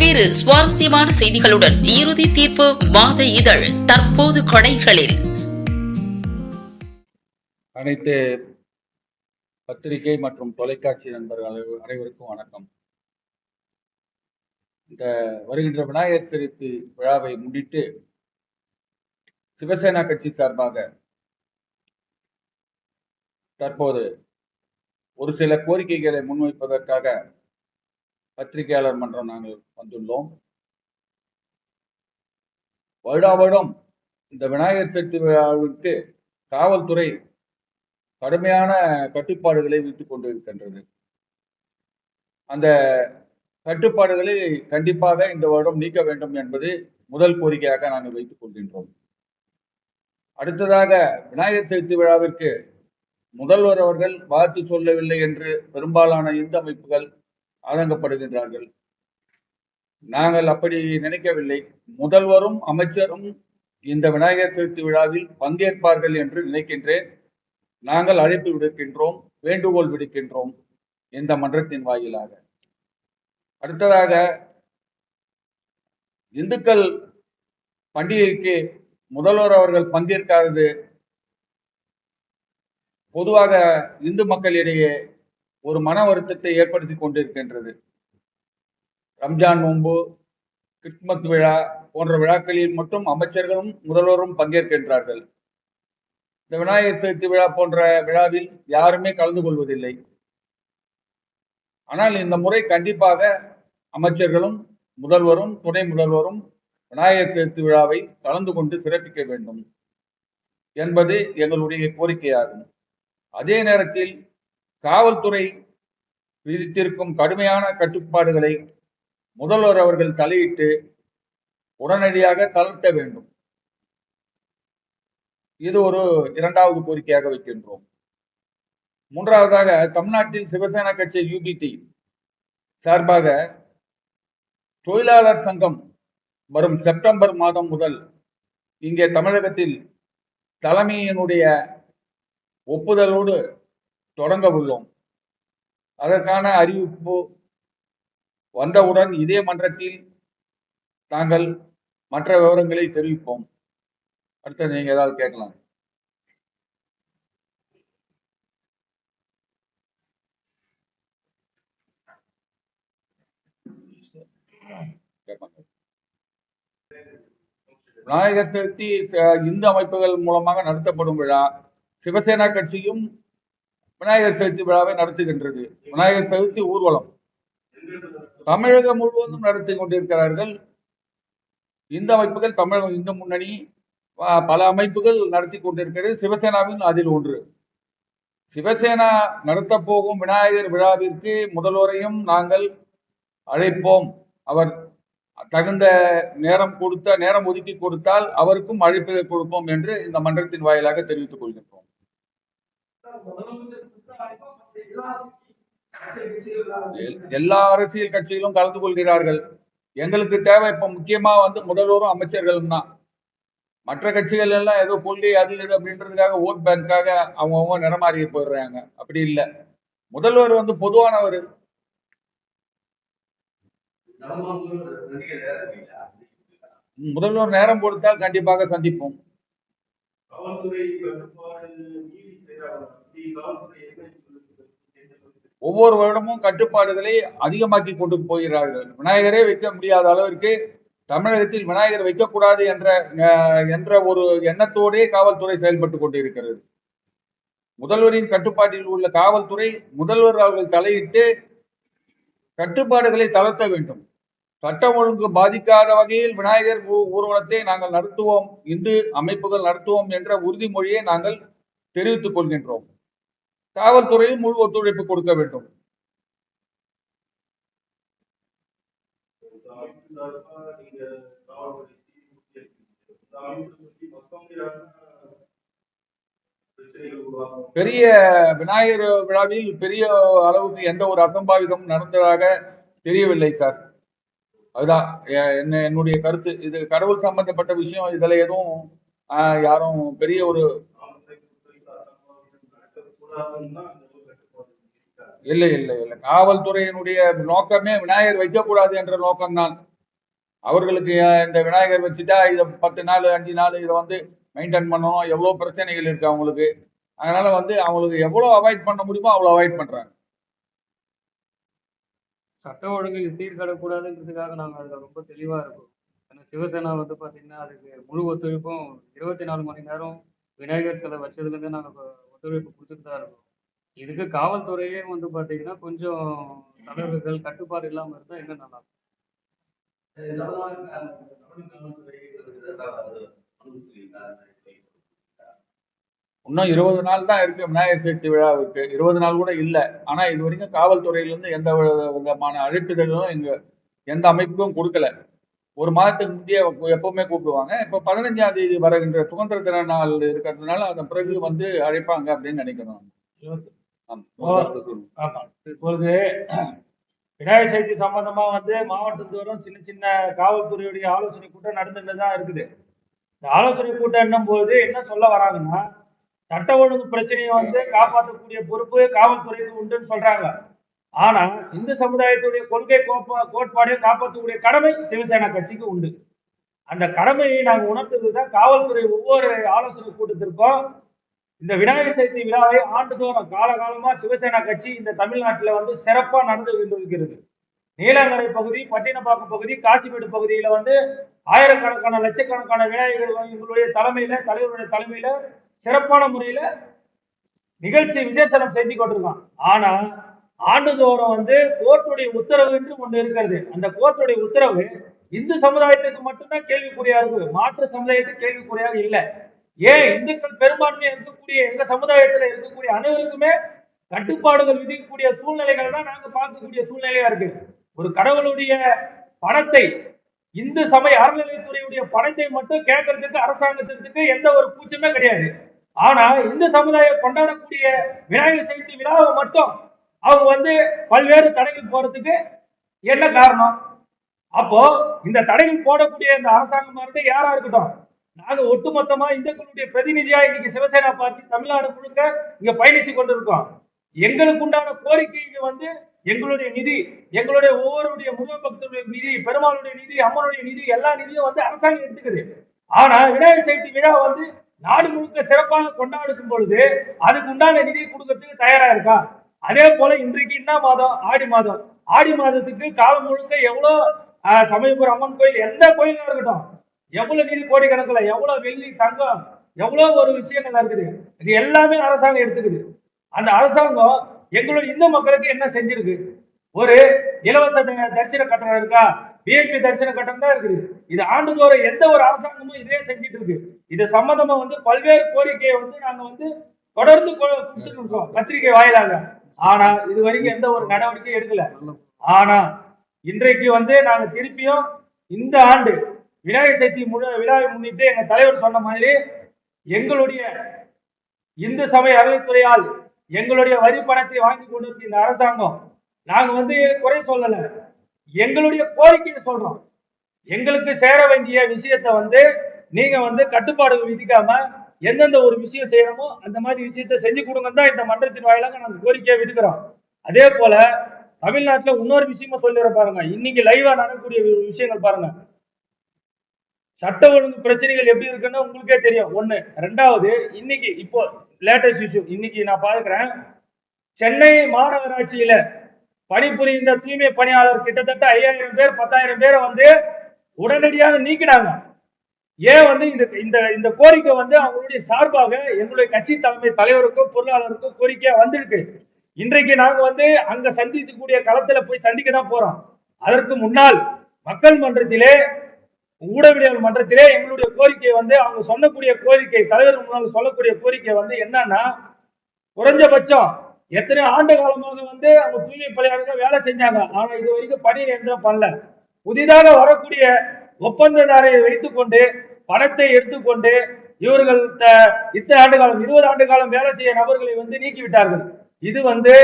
பல்வேறு சுவாரஸ்யமான செய்திகளுடன் இறுதி தீர்ப்பு மாத இதழ் தற்போது கடைகளில். அனைத்து பத்திரிகை மற்றும் தொலைக்காட்சி நண்பர்கள் அனைவருக்கும் வணக்கம். இந்த வருகின்ற விநாயகர் சதுர்த்தி விழாவை முன்னிட்டு சிவசேனா கட்சி சார்பாக தற்போது ஒரு சில கோரிக்கைகளை முன்வைப்பதற்காக பத்திரிகையாளர் மன்றம் நாங்கள் வந்துள்ளோம். வருடா வருடம் இந்த விநாயகர் சதுர்த்தி விழாவிற்கு காவல்துறை கடுமையான கட்டுப்பாடுகளை விட்டுக் கொண்டிருக்கின்றது அந்த கட்டுப்பாடுகளை கண்டிப்பாக இந்த வருடம் நீக்க வேண்டும் என்பது முதல் கோரிக்கையாக நாங்கள் வைத்துக் கொள்கின்றோம். அடுத்ததாக விநாயகர் சதுர்த்தி விழாவிற்கு முதல்வர் அவர்கள் வாழ்த்து சொல்லவில்லை என்று பெரும்பாலான இந்து அமைப்புகள் ஆதங்கப்படுகின்றார்கள். நாங்கள் அப்படி நினைக்கவில்லை. முதல்வரும் அமைச்சரும் இந்த விநாயகர் சதுர்த்தி விழாவில் பங்கேற்பார்கள் என்று நினைக்கின்றேன். நாங்கள் அழைப்பு விடுக்கின்றோம் வேண்டுகோள் விடுக்கின்றோம் இந்த மன்றத்தின் வாயிலாக. அடுத்ததாக இந்துக்கள் பண்டிகைக்கு முதல்வர் அவர்கள் பங்கேற்காதது பொதுவாக இந்து மக்களிடையே ஒரு மன வருத்தத்தை ஏற்படுத்தி கொண்டிருக்கின்றது. ரம்ஜான் நோன்பு கிறிஸ்துமஸ் விழா போன்ற விழாக்களில் மட்டும் அமைச்சர்களும் முதல்வரும் பங்கேற்கின்றார்கள். இந்த விநாயகர் சதுர்த்தி விழா போன்ற விழாவில் யாருமே கலந்து கொள்வதில்லை. ஆனால் இந்த முறை கண்டிப்பாக அமைச்சர்களும் முதல்வரும் துணை முதல்வரும் விநாயகர் சதுர்த்தி விழாவை கலந்து கொண்டு சிறப்பிக்க வேண்டும் என்பது எங்களுடைய கோரிக்கையாகும். அதே நேரத்தில் காவல்துறை விதித்திருக்கும் கடுமையான கட்டுப்பாடுகளை முதல்வர் அவர்கள் தலையிட்டு உடனடியாக தளர்த்த வேண்டும். இது ஒரு இரண்டாவது கோரிக்கையாக வைக்கின்றோம். மூன்றாவதாக தமிழ்நாட்டில் சிவசேனா கட்சி யூபிடி சார்பாக தொழிலாளர் சங்கம் வரும் செப்டம்பர் மாதம் முதல் இங்கே தமிழகத்தில் தலைமையினுடைய ஒப்புதலோடு தொடங்க உள்ளோம். அதற்கான அறிவிப்பு வந்தவுடன் இதே மன்றத்தில் நாங்கள் மற்ற விவரங்களை தெரிவிப்போம். அடுத்து நீங்க ஏதாவது கேட்கலாம். விநாயகர் சதுர்த்தி இந்து அமைப்புகள் மூலமாக நடத்தப்படும் விழா சிவசேனா கட்சியும் விநாயகர் சதுர்த்தி விழாவை நடத்துகின்றது. விநாயகர் சதுர்த்தி ஊர்வலம். தமிழகம் முழுவதும் நடத்தி கொண்டிருக்கிறார்கள். இந்த அமைப்புகள் தமிழகம் இந்து முன்னணி ப- பல அமைப்புகள் நடத்தி கொண்டிருக்கிறது. சிவசேனாவின் அதில் ஒன்று. சிவசேனா நடத்த போகும் விநாயகர் விழாவிற்கு முதல்வரையும் நாங்கள் அழைப்போம். அவர் தகுந்த நேரம் கொடுத்த நேரம் ஒதுக்கி கொடுத்தால் அவருக்கும் அழைப்பு கொடுப்போம் என்று இந்த மன்றத்தின் வாயிலாக தெரிவித்துக் கொள்கின்றோம். எல்லா அரசியல் கட்சிகளும் கலந்து கொள்கிறார்கள். எங்களுக்கு தேவை இப்ப முக்கியமா வந்து முதல்வரும் அமைச்சர்களும் தான். மற்ற கட்சிகள் எல்லாம் ஏதோ கொள்கை அது இது அப்படின்றதுக்காக ஓட் பேங்க்காக அவங்கவுங்க நிறமாறி போயிடுறாங்க. அப்படி இல்லை. முதல்வர் வந்து பொதுவானவர். முதல்வர் நேரம் கொடுத்தால் கண்டிப்பாக சந்திப்போம். ஒவ்வொரு வருடமும் கட்டுப்பாடுகளை அதிகமாக்கி கொண்டு போகிறார்கள். விநாயகரே வைக்க முடியாத அளவிற்கு தமிழகத்தில் விநாயகர் வைக்கக்கூடாது என்ற என்ற ஒரு எண்ணத்தோடே காவல்துறை செயல்பட்டு கொண்டிருக்கிறது. முதல்வரின் கட்டுப்பாட்டில் உள்ள காவல்துறை முதல்வர் அவர்கள் தலையிட்டு கட்டுப்பாடுகளை தளர்த்த வேண்டும். சட்டம் ஒழுங்கு பாதிக்காத வகையில் விநாயகர் ஊர்வலத்தை நாங்கள் நடத்துவோம் இந்து அமைப்புகள் நடத்துவோம் என்ற உறுதிமொழியை நாங்கள் தெரிவித்துக் கொள்கின்றோம். காவல்துறையும் முழு ஒத்துழைப்பு கொடுக்க வேண்டும். பெரிய விநாயகர் விழாவில் பெரிய அளவுக்கு எந்த ஒரு அசம்பாவிதமும் நடந்ததாக தெரியவில்லை சார். அதுதான் என்ன என்னுடைய கருத்து. இது கடவுள் சம்பந்தப்பட்ட விஷயம். இதுல எதுவும் யாரும் பெரிய ஒரு காவல்துறை பொறுத்தவரைக்கும் அசம்பாவிதம் நடக்கக்கூடாதுன்னு தான் அந்த ஒரு கட்டுப்பாடு இருக்காங்க இல்லை இல்லை இல்லை. காவல்துறையினுடைய நோக்கமே விநாயகர் வைக்கக்கூடாது என்ற நோக்கம்தான். அவர்களுக்கு இந்த விநாயகர் வச்சுட்டா இதை பத்து நாள் அஞ்சு நாள் இதை வந்து மெயின்டைன் பண்ணணும். எவ்வளோ பிரச்சனைகள் இருக்கு அவங்களுக்கு. அதனால வந்து அவங்களுக்கு எவ்வளோ அவாய்ட் பண்ண முடியுமோ அவ்வளோ அவாய்ட் பண்றாங்க. சட்ட ஒழுங்கு சீர்கடக்கூடாதுன்றதுக்காக நாங்கள் அதில் ரொம்ப தெளிவாக இருக்கோம். ஏன்னா சிவசேனா வந்து பார்த்தீங்கன்னா அதுக்கு முழு ஒத்துழைப்பும் இருபத்தி நாலு மணி நேரம் விநாயகர் சிலை வச்சதுலேருந்து நாங்கள் ஒத்துழைப்பு கொடுத்துட்டு தான் இருக்கோம். இதுக்கு காவல்துறையே வந்து பார்த்தீங்கன்னா கொஞ்சம் தளர்வுகள் கட்டுப்பாடு இல்லாமல் இருந்தால் இன்னும் நல்லா. இன்னும் இருபது நாள் தான் இருக்கு விநாயகர் சதுர்த்தி விழாவுக்கு. இருபது நாள் கூட இல்லை. ஆனா இது வரைக்கும் காவல்துறையிலேருந்து எந்த வித- விதமான அழைப்புதலும் எங்க எந்த அமைப்புக்கும் கொடுக்கல. ஒரு மாதத்துக்கு முந்தைய எப்பவுமே கூப்பிடுவாங்க. இப்போ பதினஞ்சாம் தேதி வருகின்ற சுதந்திர தின நாள் இருக்கிறதுனால அதன் பிறகு வந்து அழைப்பாங்க அப்படின்னு நினைக்கிறோம். இப்பொழுது விநாயகர் சதுர்த்தி சம்பந்தமா வந்து மாவட்டத்தோறும் சின்ன சின்ன காவல்துறையுடைய ஆலோசனை கூட்டம் நடந்துட்டு தான் இருக்குது. இந்த ஆலோசனை கூட்டம் போது என்ன சொல்ல வராங்கன்னா சட்ட ஒழுங்கு பிரச்சனையை வந்து காப்பாற்றக்கூடிய பொறுப்பு காவல்துறைக்கு உண்டுன்னு சொல்றாங்க. ஆனா இந்து சமுதாயத்துடைய கொள்கை கோப்பா காப்பாற்றக்கூடிய கடமை சிவசேனா கட்சிக்கு உண்டு. அந்த கடமையை நாங்கள் உணர்ந்ததுதான் காவல்துறை ஒவ்வொரு ஆலோசனை கூட்டத்திற்கும் இந்த விநாயகர் சதுர்த்தி விழாவை ஆண்டுதோறும் காலகாலமா சிவசேனா கட்சி இந்த தமிழ்நாட்டில் வந்து சிறப்பா நடந்து கொண்டிருக்கிறது. நீலங்கரை பகுதி பட்டினப்பாக்கம் பகுதி காசிமேடு பகுதியில வந்து ஆயிரக்கணக்கான லட்சக்கணக்கான விநாயகர்கள் எங்களுடைய தலைமையில தலைவருடைய தலைமையில சிறப்பான முறையில நிகழ்ச்சி விசேஷனம் செஞ்சு கொண்டிருக்கான் ஆனா ஆண்டுதோறும் வந்து கோர்ட்டுடைய உத்தரவு என்று ஒன்று இருக்கிறது. அந்த கோர்ட்டுடைய உத்தரவு இந்து சமுதாயத்துக்கு மட்டும்தான் கேள்விக்குறியா இருக்கு மாற்று சமுதாயத்துக்கு கேள்விக்குறியாக இல்லை. ஏன்? இந்துக்கள் பெரும்பான்மையா இருக்கக்கூடிய எங்க சமுதாயத்துல இருக்கக்கூடிய அனைவருக்குமே கட்டுப்பாடுகள் விதிக்கக்கூடிய சூழ்நிலைகள் தான் நாங்க பார்க்கக்கூடிய சூழ்நிலையா இருக்கு. ஒரு கடவுளுடைய பணத்தை இந்து சமய அறநிலையத்துறையுடைய பணத்தை மட்டும் கேட்கறதுக்கு அரசாங்கத்திற்கு எந்த ஒரு கூச்சமே கிடையாது. ஆனா இந்து சமுதாயம் கொண்டாடக்கூடிய விநாயகர் சதுர்த்தி விழாவை மட்டும் அவங்க வந்து பல்வேறு தடைகள் போறதுக்கு என்ன காரணம்? அப்போ இந்த தடைகள் போடக்கூடிய இந்த அரசாங்கமா இருந்து யாரா இருக்கட்டும்? நாங்க ஒட்டுமொத்தமா இந்துக்களுடைய பிரதிநிதியா இன்னைக்கு சிவசேனா பார்ட்டி தமிழ்நாடு முழுக்க இங்க பயணிச்சு கொண்டிருக்கோம். எங்களுக்கு உண்டான கோரிக்கைக்கு வந்து எங்களுடைய நிதி எங்களுடைய ஒவ்வொருடைய முருகன் பக்தருடைய நிதி பெருமாளுடைய நிதி அம்மனுடைய நிதி எல்லா நிதியும் வந்து அரசாங்கம் எடுத்துக்குது. ஆனா விநாயகர் சதுர்த்தி விழா வந்து நாடு முழுக்க சிறப்பாக கொண்டாடும் பொழுது அதுக்கு உண்டான நிதி கொடுக்கறதுக்கு தயாரா இருக்கா? அதே போல இன்றைக்கு என்ன மாதம்? ஆடி மாதம். ஆடி மாதத்துக்கு காலம் முழுக்க எவ்வளவு சமயபுரம் அம்மன் கோயில் எந்த கோயிலும் இருக்கட்டும் எவ்வளவு நிதி கோடிக்கணக்கில் எவ்வளவு வெள்ளி தங்கம் எவ்வளவு ஒரு விஷயங்கள் இருக்குது. இது எல்லாமே அரசாங்கம் எடுத்துக்குது. அந்த அரசாங்கம் எங்களுடைய இந்து மக்களுக்கு என்ன செஞ்சிருக்கு? ஒரு இலவச தரிசன கட்டணம் இருக்கா? பிஎன்பி தரிசன கட்டணம் தான் இருக்குது. இது ஆண்டுதோறும் எந்த ஒரு அரசாங்கமும் இதே செஞ்சுட்டு இருக்கு. இது சம்பந்தமா வந்து பல்வேறு கோரிக்கையை வந்து நாங்க வந்து தொடர்ந்து கொடுத்துட்டு இருக்கோம். பத்திரிகை வாயிலாக. ஆனா இது வரைக்கும் எந்த ஒரு நடவடிக்கையும் எடுக்கல. ஆனா இன்றைக்கு வந்து நாங்க திருப்பியும் இந்த ஆண்டு விநாயகர் சதுர்த்தி முழு விழாவை முன்னிட்டு எங்க தலைவர் சொன்ன மாதிரி எங்களுடைய இந்து சமய அறநிலைத்துறையால் எங்களுடைய வரி பணத்தை வாங்கி கொண்டிருக்க இந்த அரசாங்கம் நாங்க வந்து குறை சொல்லல. எங்களுடைய கோரிக்கையை சொல்றோம். எங்களுக்கு சேர வேண்டிய விஷயத்தை வந்து நீங்க வந்து கட்டுப்பாடுகள் விதிக்காம எந்தெந்த ஒரு விஷயம் செய்யணுமோ அந்த மாதிரி விஷயத்த செஞ்சு கொடுங்க தான் இந்த மன்றத்தின் வாயிலாக நாங்கள் கோரிக்கையை விடுக்கிறோம். அதே போல தமிழ்நாட்டில் இன்னொரு விஷயமா சொல்லிடுற பாருங்க. இன்னைக்கு லைவா நடக்கக்கூடிய விஷயங்கள் பாருங்க. சட்ட ஒழுங்கு பிரச்சனைகள் எப்படி இருக்குன்னு உங்களுக்கே தெரியும். ஒண்ணு. ரெண்டாவது இன்னைக்கு இப்போ லேட்டஸ்ட் இஷ்யூ இன்னைக்கு நான் பாக்குறேன் சென்னை மாநகராட்சியில பணிபுரிந்த தூய்மை பணியாளர் கிட்டத்தட்ட ஐயாயிரம் பேர் பத்தாயிரம் பேரை வந்து உடனடியாக நீக்கினாங்க. ஏன் வந்து இந்த இந்த இந்த கோரிக்கை வந்து அவங்களுடைய சார்பாக எங்களுடைய கட்சி தலைமை தலைவருக்கும் பொருளாளருக்கும் கோரிக்கையா வந்திருக்கு. இன்றைக்கு நாங்க வந்து அங்க சந்திக்கக்கூடிய களத்துல போய் சந்திக்க தான் போறோம். அதற்கு முன்னால் மக்கள் மன்றத்திலே ஊடகவியல் மன்றத்திலே எங்களுடைய கோரிக்கை வந்து அவங்க சொல்லக்கூடிய கோரிக்கை தலைவர் முன்னால் சொல்லக்கூடிய கோரிக்கை வந்து என்னன்னா குறைஞ்சபட்சம் எத்தனை ஆண்டு காலமாக வந்து அவங்க தூய்மை பணியாளர்கள் வேலை செஞ்சாங்க. ஆனா இது வரைக்கும் பணி நிரந்தரம் பண்ணல. புதிதாக வரக்கூடிய ஒப்பந்ததாரை வைத்துக்கொண்டு பணத்தை எடுத்துக்கொண்டு இவர்கள் த- இத்தனை ஆண்டு காலம் இருபது ஆண்டு காலம் வேலை செய்ய நபர்களை வந்து நீக்கிவிட்டார்கள். இது வந்து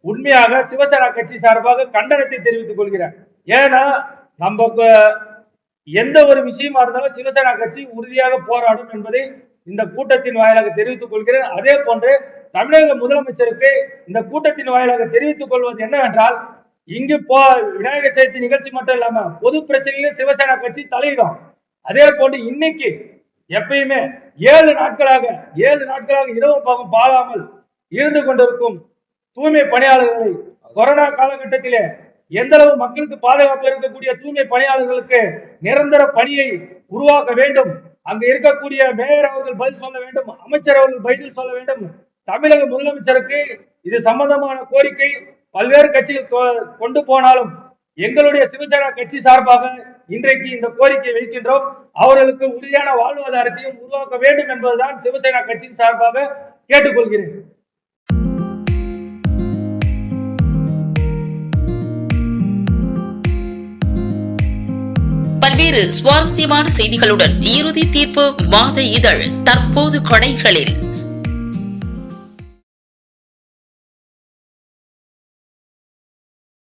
உண்மையாக சிவசேனா கட்சி சார்பாக கண்டனத்தை தெரிவித்துக் கொள்கிறேன். ஏன்னா நம்ம எந்த ஒரு விஷயமா இருந்தாலும் சிவசேனா கட்சி உறுதியாக போராடும் என்பதை இந்த கூட்டத்தின் வாயிலாக தெரிவித்துக் கொள்கிறேன். அதே போன்று தமிழக முதலமைச்சருக்கு இந்த கூட்டத்தின் வாயிலாக தெரிவித்துக் கொள்வது என்னவென்றால் இங்கு போ விநாயகர் சதுர்த்தி நிகழ்ச்சி மட்டும் இல்லாம பொது பிரச்சனையிலும் சிவசேனா கட்சி தலையிடும். அதே போன்று இன்னைக்கு எப்பயுமே ஏழு நாட்களாக ஏழு நாட்களாக இரவு பாகம் பாழாமல் இருந்து கொண்டிருக்கும் தூய்மை பணியாளர்களை கொரோனா காலகட்டத்திலே எந்த அளவு மக்களுக்கு பாதுகாப்பு இருக்கக்கூடிய தூய்மை பணியாளர்களுக்கு நிரந்தர பணியை உருவாக்க வேண்டும் அங்கு இருக்கக்கூடிய மேயர் அவர்கள் பதில் சொல்ல வேண்டும் அமைச்சர் அவர்கள் பதில் சொல்ல வேண்டும் தமிழக முதலமைச்சருக்கு இது சம்பந்தமான கோரிக்கை பல்வேறு கட்சிகள் கொ- கொண்டு போனாலும் எங்களுடைய சிவசேனா கட்சி சார்பாக இன்றைக்கு இந்த கோரிக்கை வைக்கின்றோம் அவர்களுக்கு உறுதியான வாழ்வாதாரத்தையும் உருவாக்க வேண்டும் என்பதுதான் சிவசேனா கட்சியின் சார்பாக கேட்டுக்கொள்கிறேன். பல்வேறு சுவாரஸ்யமான செய்திகளுடன் இறுதி தீர்ப்பு மாத இதழ் தற்போது கடைகளில்.